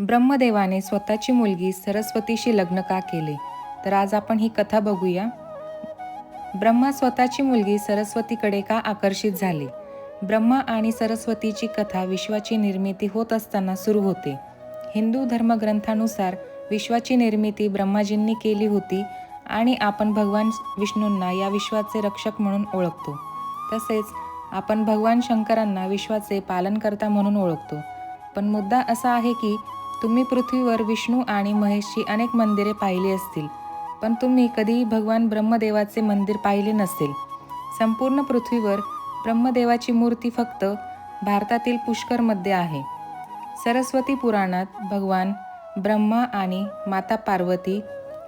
ब्रह्मदेवाने स्वतःची मुलगी सरस्वतीशी लग्न का केले? तर आज आपण ही कथा बघूया. ब्रह्मा स्वतःची मुलगी सरस्वतीकडे का आकर्षित झाले? ब्रह्मा आणि सरस्वतीची कथा विश्वाची निर्मिती होत असताना सुरू होते. हिंदू धर्मग्रंथानुसार विश्वाची निर्मिती ब्रह्माजींनी केली होती आणि आपण भगवान विष्णूंना या विश्वाचे रक्षक म्हणून ओळखतो. तसेच आपण भगवान शंकरांना विश्वाचे पालनकर्ता म्हणून ओळखतो. पण मुद्दा असा आहे की तुम्ही पृथ्वीवर विष्णू आणि महेशची अनेक मंदिरे पाहिली असतील पण तुम्ही कधीही भगवान ब्रह्मदेवाचे मंदिर पाहिले नसेल. संपूर्ण पृथ्वीवर ब्रह्मदेवाची मूर्ती फक्त भारतातील पुष्करमध्ये आहे. सरस्वती पुराणात भगवान ब्रह्मा आणि माता पार्वती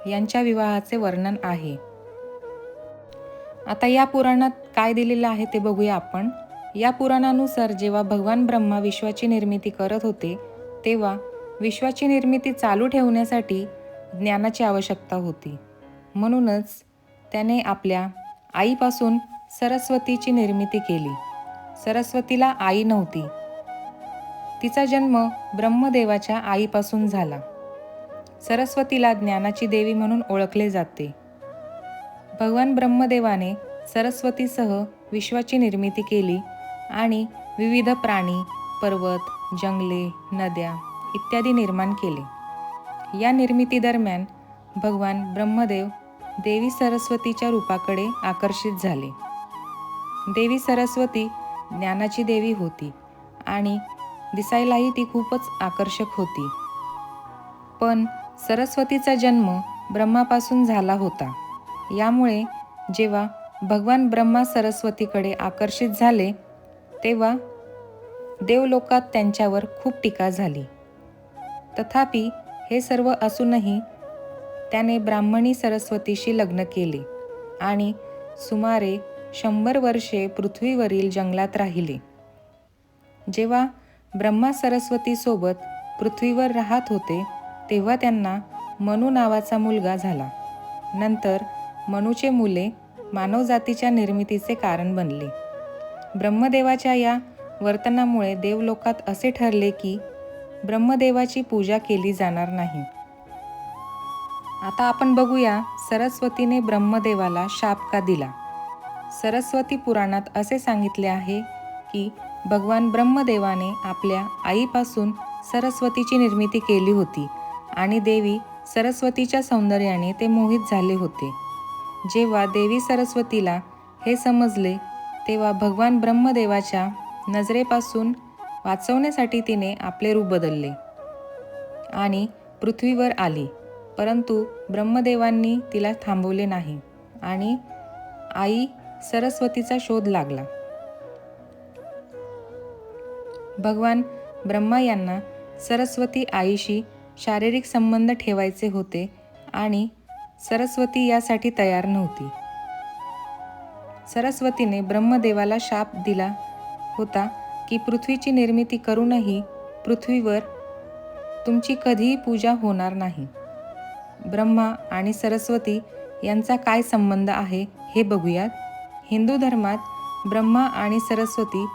यांच्या विवाहाचे वर्णन आहे. आता या पुराणात काय दिलेलं आहे ते बघूया आपण. या पुराणानुसार जेव्हा भगवान ब्रह्मा विश्वाची निर्मिती करत होते तेव्हा विश्वाची निर्मिती चालू ठेवण्यासाठी ज्ञानाची आवश्यकता होती. म्हणूनच त्याने आपल्या आईपासून सरस्वतीची निर्मिती केली. सरस्वतीला आई नव्हती. तिचा जन्म ब्रह्मदेवाच्या आईपासून झाला. सरस्वतीला ज्ञानाची देवी म्हणून ओळखले जाते. भगवान ब्रह्मदेवाने सरस्वतीसह विश्वाची निर्मिती केली आणि विविध प्राणी पर्वत जंगले नद्या इत्यादी निर्माण केले. या निर्मितीदरम्यान भगवान ब्रह्मदेव देवी सरस्वतीच्या रूपाकडे आकर्षित झाले. देवी सरस्वती ज्ञानाची देवी होती आणि दिसायलाही ती खूपच आकर्षक होती. पण सरस्वतीचा जन्म ब्रह्मापासून झाला होता. यामुळे जेव्हा भगवान ब्रह्मा सरस्वतीकडे आकर्षित झाले तेव्हा देवलोकात त्यांच्यावर खूप टीका झाली. तथापि हे सर्व असूनही त्याने ब्राह्मणी सरस्वतीशी लग्न केले आणि सुमारे शंभर वर्षे पृथ्वीवरील जंगलात राहिले. जेव्हा ब्रह्मा सरस्वतीसोबत पृथ्वीवर राहत होते तेव्हा त्यांना मनू नावाचा मुलगा झाला. नंतर मनूचे मुले मानवजातीच्या निर्मितीचे कारण बनले. ब्रह्मदेवाच्या या वर्तनामुळे देवलोकात असे ठरले की ब्रह्मदेवाची पूजा केली जाणार नाही. आता आपण बघूया सरस्वतीने ब्रह्मदेवाला शाप का दिला. सरस्वती पुराणात असे सांगितले आहे की भगवान ब्रह्मदेवाने आपल्या आईपासून सरस्वतीची निर्मिती केली होती आणि देवी सरस्वतीच्या सौंदर्याने ते मोहित झाले होते. जेव्हा देवी सरस्वतीला हे समजले तेव्हा भगवान ब्रह्मदेवाच्या नजरेपासून वाचवण्यासाठी तिने आपले रूप बदलले. आणि पृथ्वीवर आली परंतु ब्रह्मदेवांनी तिला थांबवले नाही आणि आई सरस्वतीचा शोध लागला. भगवान ब्रह्मा यांना सरस्वती आईशी शारीरिक संबंध ठेवायचे होते आणि सरस्वती यासाठी तयार नव्हती. सरस्वतीने ब्रह्मदेवाला शाप दिला होता की पृथ्वीची निर्मिती करूनही पृथ्वीवर तुमची कधीही पूजा होणार नाही. ब्रह्मा आणि सरस्वती यांचा काय संबंध आहे हे बघूयात. हिंदू धर्मात ब्रह्मा आणि सरस्वती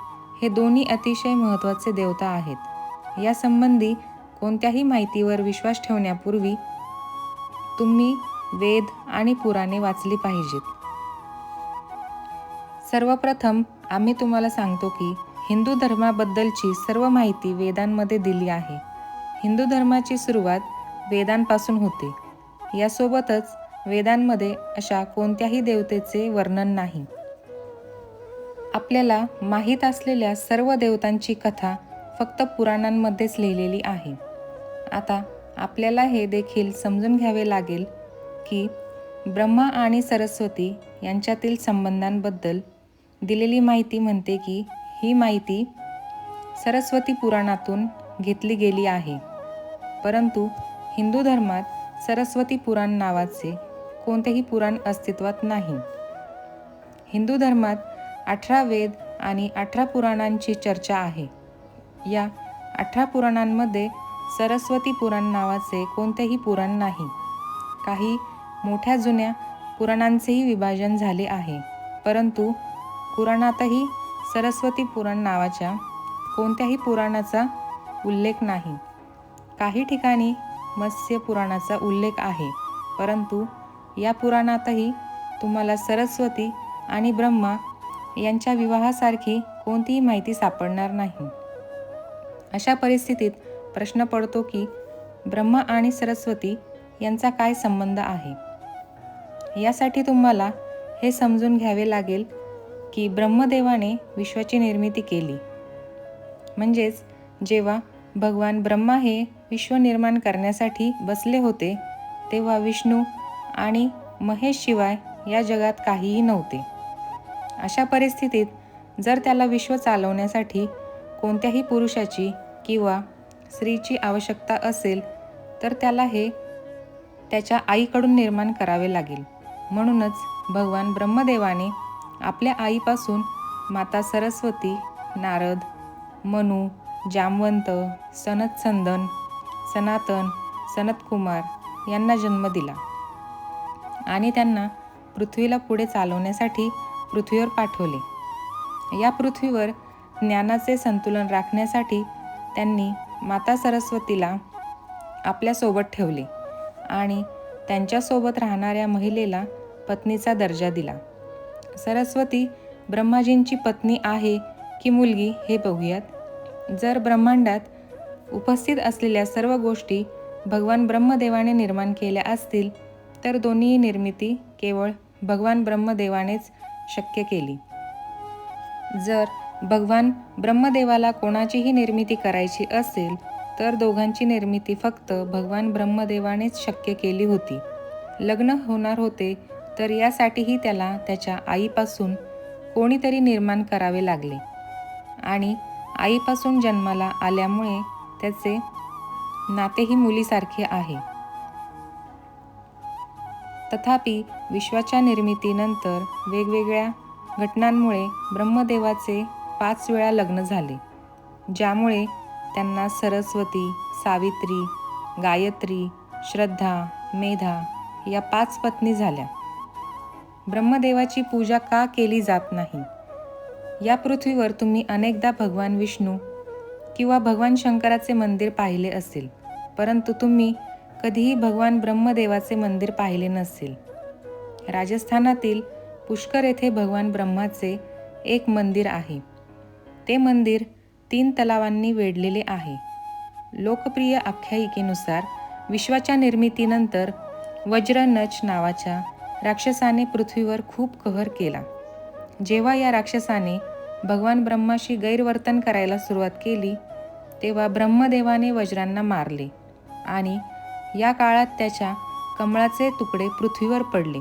हे दोन्ही अतिशय महत्त्वाचे देवता आहेत. यासंबंधी कोणत्याही माहितीवर विश्वास ठेवण्यापूर्वी तुम्ही वेद आणि पुराणे वाचली पाहिजेत. सर्वप्रथम आम्ही तुम्हाला सांगतो की हिंदू धर्माबद्दलची सर्व माहिती वेदांमध्ये दिली आहे. हिंदू धर्माची सुरुवात वेदांपासून होते. यासोबतच वेदांमध्ये अशा कोणत्याही देवतेचे वर्णन नाही. आपल्याला माहीत असलेल्या सर्व देवतांची कथा फक्त पुराणांमध्येच लिहिलेली आहे. आता आपल्याला हे देखील समजून घ्यावे लागेल की ब्रह्मा आणि सरस्वती यांच्यातील संबंधांबद्दल दिलेली माहिती म्हणते की ही माहिती सरस्वती पुराणातून घेतली गेली आहे. परंतु हिंदू धर्मात सरस्वती पुराण नावाचे कोणतेही पुराण अस्तित्वात नाही. हिंदू धर्मात अठरा वेद आणि अठरा पुराणांची चर्चा आहे. या अठरा पुराणांमध्ये सरस्वती पुराण नावाचे कोणतेही पुराण नाही. काही मोठ्या जुन्या पुराणांचेही विभाजन झाले आहे. परंतु पुराणातही सरस्वती पुराण नावाच्या कोणत्याही पुराणाचा उल्लेख नाही. काही ठिकाणी मत्स्य पुराणाचा उल्लेख आहे परंतु या पुराणातही तुम्हाला सरस्वती आणि ब्रह्मा यांच्या विवाहासारखी कोणतीही माहिती सापडणार नाही. अशा परिस्थितीत प्रश्न पडतो की ब्रह्मा आणि सरस्वती यांचा काय संबंध आहे? यासाठी तुम्हाला हे समजून घ्यावे लागेल की ब्रह्मदेवाने विश्वाची निर्मिती केली. म्हणजेच जेव्हा भगवान ब्रह्मा हे विश्व निर्माण करण्यासाठी बसले होते तेव्हा विष्णू आणि महेश शिवाय या जगात काहीही नव्हते. अशा परिस्थितीत जर त्याला विश्व चालवण्यासाठी कोणत्याही पुरुषाची किंवा स्त्रीची आवश्यकता असेल तर त्याला हे त्याच्या आईकडून निर्माण करावे लागेल. म्हणूनच भगवान ब्रह्मदेवाने आपल्या आईपासून माता सरस्वती नारद मनू जामवंत सनतसंदन सनातन सनतकुमार यांना जन्म दिला. आणि त्यांना पृथ्वीला पुढे चालवण्यासाठी पृथ्वीवर पाठवले. या पृथ्वीवर ज्ञानाचे संतुलन राखण्यासाठी त्यांनी माता सरस्वतीला आपल्यासोबत ठेवले आणि त्यांच्यासोबत राहणाऱ्या महिलेला पत्नीचा दर्जा दिला. सरस्वती ब्रह्माजींची पत्नी आहे की मुलगी हे बघूयात. जर ब्रह्मांडात उपस्थित असलेल्या सर्व गोष्टी भगवान ब्रह्मदेवाने निर्माण केल्या असतील तर दोन्ही निर्मिती केवळ भगवान ब्रह्मदेवानेच शक्य केली. जर भगवान ब्रह्मदेवाला कोणाचीही निर्मिती करायची असेल तर दोघांची निर्मिती फक्त भगवान ब्रह्मदेवानेच शक्य केली होती. लग्न होणार होते तर यासाठीही त्याला त्याच्या आईपासून कोणीतरी निर्माण करावे लागले. आणि आईपासून जन्माला आल्यामुळे त्याचे नातेही मुलीसारखे आहे. तथापि विश्वाच्या निर्मितीनंतर वेगवेगळ्या घटनांमुळे ब्रह्मदेवाचे पाच वेळा लग्न झाले ज्यामुळे त्यांना सरस्वती सावित्री गायत्री श्रद्धा मेधा या पाच पत्नी झाल्या. ब्रह्मदेवाची पूजा का केली जात नाही? या पृथ्वीवर तुम्ही अनेकदा भगवान विष्णू किंवा भगवान शंकराचे मंदिर पाहिले असेल परंतु तुम्ही कधीही भगवान ब्रह्मदेवाचे मंदिर पाहिले नसेल. राजस्थानातील पुष्कर येथे भगवान ब्रह्माचे एक मंदिर आहे. ते मंदिर तीन तलावांनी वेढलेले आहे. लोकप्रिय आख्यायिकेनुसार विश्वाच्या निर्मितीनंतर वज्रनच नावाच्या राक्षसाने पृथ्वीवर खूप कहर केला. जेव्हा या राक्षसाने भगवान ब्रह्माशी गैरवर्तन करायला सुरुवात केली तेव्हा ब्रह्मदेवाने वज्रांना मारले आणि या काळात त्याच्या कमळाचे तुकडे पृथ्वीवर पडले.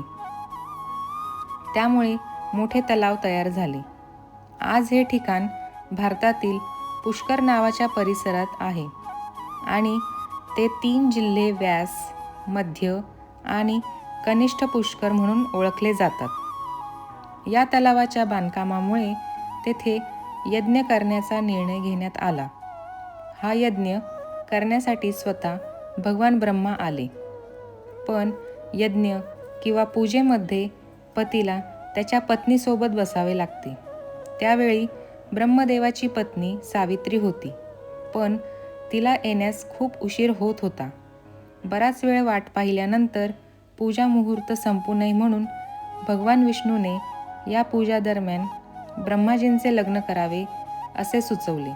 त्यामुळे मोठे तलाव तयार झाले. आज हे ठिकाण भारतातील पुष्कर नावाच्या परिसरात आहे आणि ते तीन जिल्हे व्यास मध्य आणि कनिष्ठ पुष्कर म्हणून ओळखले जातात. या तलावाच्या बांधकामामुळे तेथे यज्ञ करण्याचा निर्णय घेण्यात आला. हा यज्ञ करण्यासाठी स्वतः भगवान ब्रह्मा आले. पण यज्ञ किंवा पूजेमध्ये पतीला त्याच्या पत्नीसोबत बसावे लागते. त्यावेळी ब्रह्मदेवाची पत्नी सावित्री होती. पण तिला येण्यास खूप उशीर होत होता. बराच वेळ वाट पाहिल्यानंतर पूजा मुहूर्त संपू नये म्हणून भगवान विष्णूने या पूजा दरम्यान ब्रह्माजींचे लग्न करावे असे सुचवले.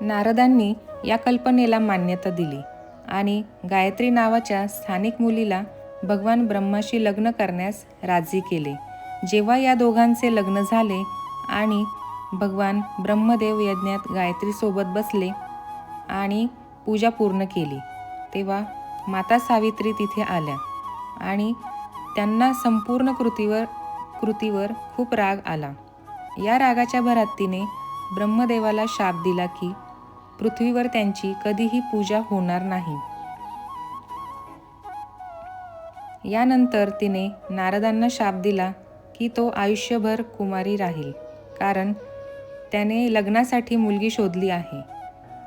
नारदांनी या कल्पनेला मान्यता दिली आणि गायत्री नावाच्या स्थानिक मुलीला भगवान ब्रह्माशी लग्न करण्यास राजी केले. जेव्हा या दोघांचे लग्न झाले आणि भगवान ब्रह्मदेव यज्ञात गायत्रीसोबत बसले आणि पूजा पूर्ण केली तेव्हा माता सावित्री तिथे आल्या आणि त्यांना संपूर्ण कृतीवर कृतीवर खूप राग आला. या रागाच्या भरात तिने ब्रह्मदेवाला शाप दिला की पृथ्वीवर त्यांची कधीही पूजा होणार नाही. यानंतर तिने नारदांना शाप दिला की तो आयुष्यभर कुमारी राहील कारण त्याने लग्नासाठी मुलगी शोधली आहे.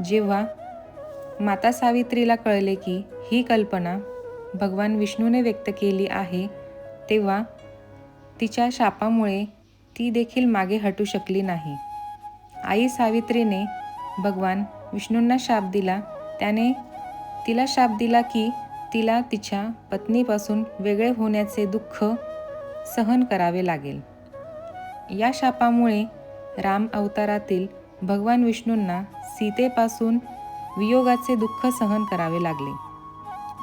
जेव्हा माता सावित्रीला कळले की ही कल्पना भगवान विष्णूने व्यक्त केली आहे तेव्हा तिच्या शापामुळे ती देखील मागे हटू शकली नाही. आई सावित्रीने भगवान विष्णूंना शाप दिला त्याने तिला शाप दिला की तिला तिच्या पत्नीपासून वेगळे होण्याचे दुःख सहन करावे लागेल. या शापामुळे राम अवतारातील भगवान विष्णूंना सीतेपासून वियोगाचे दुःख सहन करावे लागले.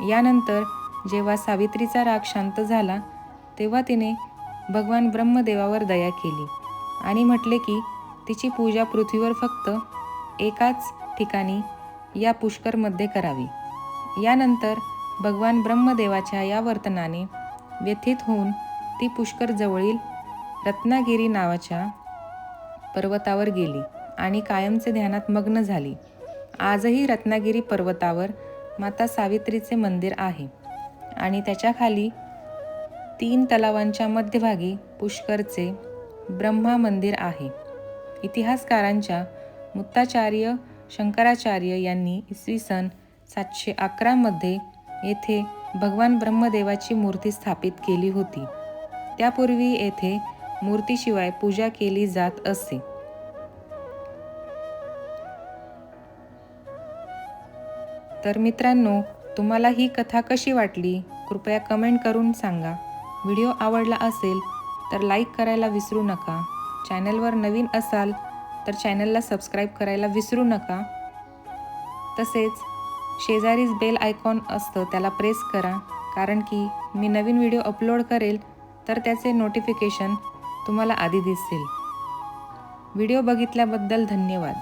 यानंतर जेव्हा सावित्रीचा राग शांत झाला तेव्हा तिने भगवान ब्रह्मदेवावर दया केली आणि म्हटले की तिची पूजा पृथ्वीवर फक्त एकाच ठिकाणी या पुष्करमध्ये करावी. यानंतर भगवान ब्रह्मदेवाच्या या वर्तनाने व्यथित होऊन ती पुष्कर जवळील रत्नागिरी नावाच्या पर्वतावर गेली आणि कायमचे ध्यानात मग्न झाली. आजही रत्नागिरी पर्वतावर माता सावित्रीचे मंदिर आहे. आणि त्याच्याखाली तीन तलावांच्या मध्यभागी पुष्करचे ब्रह्मा मंदिर आहे. इतिहासकारांच्या मुत्ताचार्य शंकराचार्य यांनी इसवी सन सातशे अकरामध्ये येथे भगवान ब्रह्मदेवाची मूर्ती स्थापित केली होती. त्यापूर्वी येथे मूर्तीशिवाय पूजा केली जात असे. तर मित्रांनो तुम्हाला ही कथा कशी वाटली? कृपया कमेंट करून सांगा. व्हिडिओ आवडला असेल तर लाईक करायला विसरू नका. चॅनलवर नवीन असाल तर चॅनलला सबस्क्राईब करायला विसरू नका. तसेच शेजारीच बेल आयकॉन असतं त्याला प्रेस करा. कारण की मी नवीन व्हिडिओ अपलोड करेल तर त्याचे नोटिफिकेशन तुम्हाला आधी दिसेल. व्हिडिओ बघितल्याबद्दल धन्यवाद.